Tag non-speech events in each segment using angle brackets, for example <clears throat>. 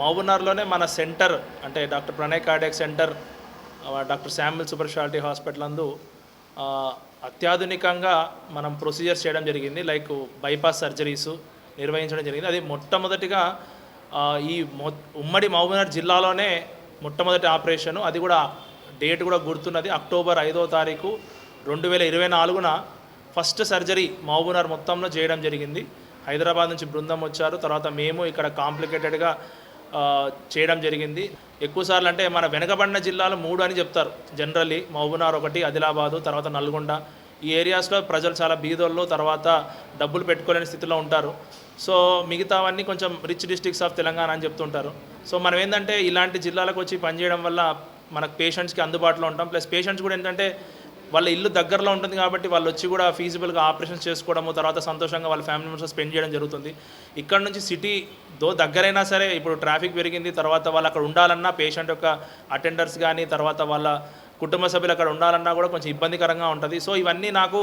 మహబూబ్నగర్లోనే మన సెంటర్ అంటే doctor Pranay cardiac centre doctor Samuel super speciality hospital నందు అత్యాధునికంగా మనం ప్రొసీజర్స్ చేయడం జరిగింది. లైక్ బైపాస్ సర్జరీస్ నిర్వహించడం జరిగింది. అది మొట్టమొదటిగా ఈ మొ ఉమ్మడి మహబూబ్నగర్ జిల్లాలోనే మొట్టమొదటి ఆపరేషను. అది కూడా డేట్ కూడా గుర్తున్నది. అక్టోబర్ ఐదో తారీఖు రెండు వేల ఇరవై నాలుగున ఫస్ట్ సర్జరీ మహబూబ్నగర్ మొత్తంలో చేయడం జరిగింది. హైదరాబాద్ నుంచి బృందం వచ్చారు. తర్వాత మేము ఇక్కడ కాంప్లికేటెడ్గా చేయడం జరిగింది. ఎక్కువసార్లు అంటే మన వెనకబడిన జిల్లాలు మూడు అని చెప్తారు. జనరల్లీ మహబూబ్నగర్ ఒకటి ఆదిలాబాదు తర్వాత నల్గొండ. ఈ ఏరియాస్లో ప్రజలు చాలా బీదోళ్ళు తర్వాత డబ్బులు పెట్టుకోలేని స్థితిలో ఉంటారు. సో మిగతావన్నీ కొంచెం రిచ్ డిస్ట్రిక్ట్స్ ఆఫ్ తెలంగాణ అని చెప్తుంటారు. సో మనం ఏంటంటే ఇలాంటి జిల్లాలకు వచ్చి పనిచేయడం వల్ల మనకు పేషెంట్స్కి అందుబాటులో ఉంటాం. ప్లస్ పేషెంట్స్ కూడా ఏంటంటే వాళ్ళ ఇల్లు దగ్గరలో ఉంటుంది కాబట్టి వాళ్ళు వచ్చి కూడా ఫీజిబుల్గా ఆపరేషన్స్ చేసుకోవడము తర్వాత సంతోషంగా వాళ్ళ ఫ్యామిలీ మెంబర్స్ స్పెండ్ చేయడం జరుగుతుంది. ఇక్కడ నుంచి సిటీ దో దగ్గరైనా సరే ఇప్పుడు ట్రాఫిక్ పెరిగింది తర్వాత వాళ్ళు అక్కడ ఉండాలన్నా పేషెంట్ యొక్క అటెండర్స్ కానీ తర్వాత వాళ్ళ కుటుంబ సభ్యులు అక్కడ ఉండాలన్నా కూడా కొంచెం ఇబ్బందికరంగా ఉంటుంది. సో ఇవన్నీ నాకు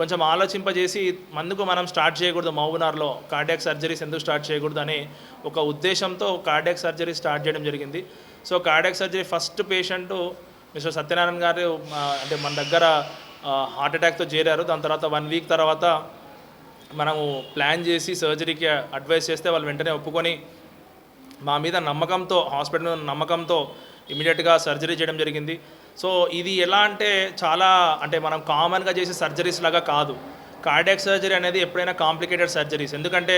కొంచెం ఆలోచింపజేసి మందుకు మనం స్టార్ట్ చేయకూడదు మౌనార్లో కార్డియాక్ సర్జరీస్ ఎందుకు స్టార్ట్ చేయకూడదు అనే ఒక ఉద్దేశంతో కార్డియాక్ సర్జరీ స్టార్ట్ చేయడం జరిగింది. So cardiac surgery first patient mister Satyanarayana garu అంటే మన దగ్గర హార్ట్ అటాక్తో చేరారు. దాని తర్వాత వన్ వీక్ తర్వాత మనము ప్లాన్ చేసి సర్జరీకి అడ్వైస్ చేస్తే వాళ్ళు వెంటనే ఒప్పుకొని మా మీద నమ్మకంతో హాస్పిటల్ నమ్మకంతో ఇమీడియట్గా సర్జరీ చేయడం జరిగింది. సో ఇది ఎలా అంటే చాలా అంటే మనం కామన్గా చేసే సర్జరీస్ లాగా కాదు. కార్డియాక్ సర్జరీ అనేది ఎప్పుడైనా కాంప్లికేటెడ్ సర్జరీస్. ఎందుకంటే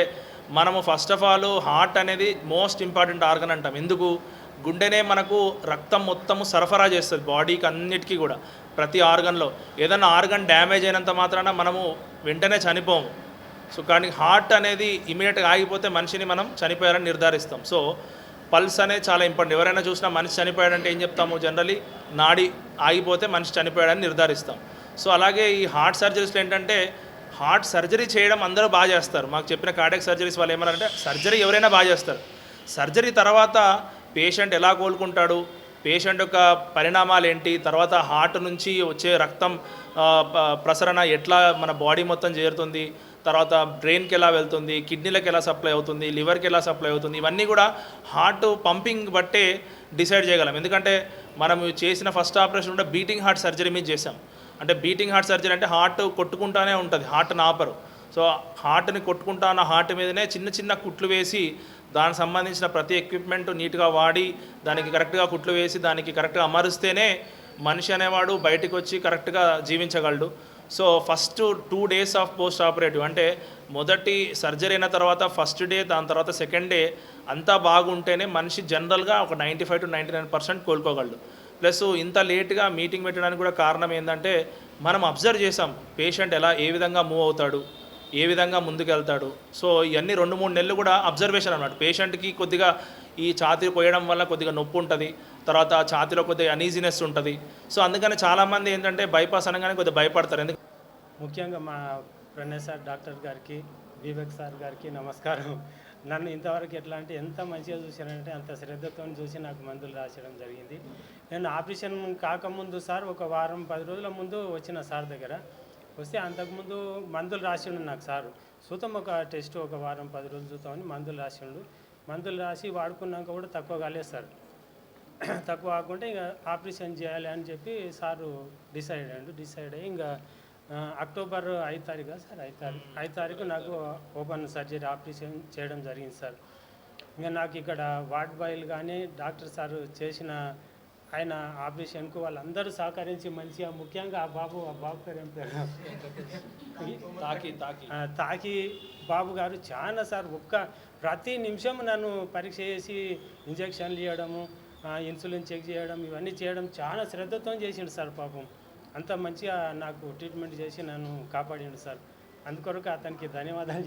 మనము ఫస్ట్ ఆఫ్ ఆల్ హార్ట్ అనేది మోస్ట్ ఇంపార్టెంట్ ఆర్గన్ అంటాం. ఎందుకు? గుండెనే మనకు రక్తం మొత్తము సరఫరా చేస్తుంది బాడీకి అన్నిటికీ కూడా. ప్రతి ఆర్గన్లో. ఏదైనా ఆర్గన్ డ్యామేజ్ అయినంత మాత్రాన మనము వెంటనే చనిపోము. సో కానీ హార్ట్ అనేది ఇమీడియట్గా ఆగిపోతే మనిషిని మనం చనిపోయారని నిర్ధారిస్తాం. సో పల్స్ అనేది చాలా ఇంపార్టెంట్. ఎవరైనా చూసినా మనిషి చనిపోయాడంటే ఏం చెప్తాము? జనరలీ నాడి ఆగిపోతే మనిషి చనిపోయాడని నిర్ధారిస్తాం. సో అలాగే ఈ హార్ట్ సర్జరీస్లో ఏంటంటే హార్ట్ సర్జరీ చేయడం అందరూ బాగా చేస్తారు. మాకు చెప్పిన కార్డియాక్ సర్జరీస్ వాళ్ళు ఏమన్నారంటే సర్జరీ ఎవరైనా బాగా చేస్తారు. సర్జరీ తర్వాత పేషెంట్ ఎలా కోలుకుంటాడు? పేషెంట్ యొక్క పరిణామాలు ఏంటి తర్వాత హార్ట్ నుంచి వచ్చే రక్తం ప్రసరణ ఎట్లా మన బాడీ మొత్తం చేరుతుంది? తర్వాత బ్రెయిన్కి ఎలా వెళ్తుంది? కిడ్నీలకు ఎలా సప్లై అవుతుంది? లివర్కి ఎలా సప్లై అవుతుంది? ఇవన్నీ కూడా హార్ట్ పంపింగ్ బట్టే డిసైడ్ చేయగలం. ఎందుకంటే మనం చేసిన ఫస్ట్ ఆపరేషన్ కూడా బీటింగ్ హార్ట్ సర్జరీ మీద చేసాం అంటే బీటింగ్ హార్ట్ సర్జరీ అంటే హార్ట్ కొట్టుకుంటానే ఉంటుంది. హార్ట్ నాపరు. సో హార్ట్ని కొట్టుకుంటా ఉన్న హార్ట్ మీదనే చిన్న చిన్న కుట్లు వేసి దానికి సంబంధించిన ప్రతి ఎక్విప్మెంట్ నీట్గా వాడి దానికి కరెక్ట్గా కుట్లు వేసి దానికి కరెక్ట్గా అమరుస్తేనే మనిషి అనేవాడు బయటికి వచ్చి కరెక్ట్గా జీవించగలడు. So first two days of post operative అంటే మొదటి సర్జరీ అయిన తర్వాత ఫస్ట్ డే దాని తర్వాత సెకండ్ డే అంతా బాగుంటేనే మనిషి జనరల్గా ఒక ninety five to ninety nine percent కోలుకోగలడు. Plus ఇంత లేట్గా మీటింగ్ పెట్టడానికి కూడా కారణం ఏంటంటే మనం అబ్జర్వ్ చేసాం పేషెంట్ ఎలా ఏ విధంగా మూవ్ అవుతాడు ఏ విధంగా ముందుకెళ్తాడు. సో ఇవన్నీ రెండు మూడు నెలలు కూడా అబ్జర్వేషన్ అన్నమాట. పేషెంట్కి కొద్దిగా ఈ ఛాతీ పోయడం వల్ల కొద్దిగా నొప్పి ఉంటుంది. తర్వాత ఛాతీలో కొద్దిగా అనీజినెస్ ఉంటుంది. సో అందుకని చాలామంది ఏంటంటే బైపాస్ అనగానే కొద్దిగా భయపడతారు. ఎందుకు ముఖ్యంగా మా ప్రణయ్ సార్ డాక్టర్ గారికి వివేక్ సార్ గారికి నమస్కారం. నన్ను ఇంతవరకు ఎట్లా అంటే ఎంత మంచిగా చూశానంటే అంత శ్రద్ధతో చూసి నాకు మందులు రాసడం జరిగింది. నేను ఆపరేషన్ కాకముందు సార్ ఒక వారం పది రోజుల ముందు వచ్చిన సార్ దగ్గర. వస్తే అంతకుముందు మందులు రాసిండు నాకు సారు. సూతం ఒక టెస్ట్ ఒక వారం పది రోజులు చూద్దామని మందులు రాసిండు. మందులు రాసి వాడుకున్నాక కూడా తక్కువ కాలేదు సార్. <clears throat> తక్కువ కాకుండా ఇంకా ఆపరేషన్ చేయాలి అని చెప్పి సారు డిసైడ్ అయ్యాడు. డిసైడ్ అయ్యి ఇంకా అక్టోబర్ ఐదు తారీఖు సార్? ఐదు తారీఖు ఐదు తారీఖు నాకు ఓపెన్ సర్జరీ ఆపరేషన్ చేయడం జరిగింది సార్. ఇంకా నాకు ఇక్కడ వార్డ్ బాయ్లు కానీ డాక్టర్ సార్ చేసిన ఆయన ఆపరేషన్కు వాళ్ళందరూ సహకరించి మంచిగా ముఖ్యంగా ఆ బాబు ఆ బాబు పేరు ఏం పేరు? తాకి తాకి. తాకి బాబు గారు చాలా సార్ ఒక్క ప్రతి నిమిషం నన్ను పరీక్ష చేసి ఇంజక్షన్లు ఇవ్వడము ఇన్సులిన్ చెక్ చేయడం ఇవన్నీ చేయడం చాలా శ్రద్ధతో చేసిండు సార్ పాపం. అంత మంచిగా నాకు ట్రీట్మెంట్ చేసి నన్ను కాపాడిండు సార్. అందుకొరకు అతనికి ధన్యవాదాలు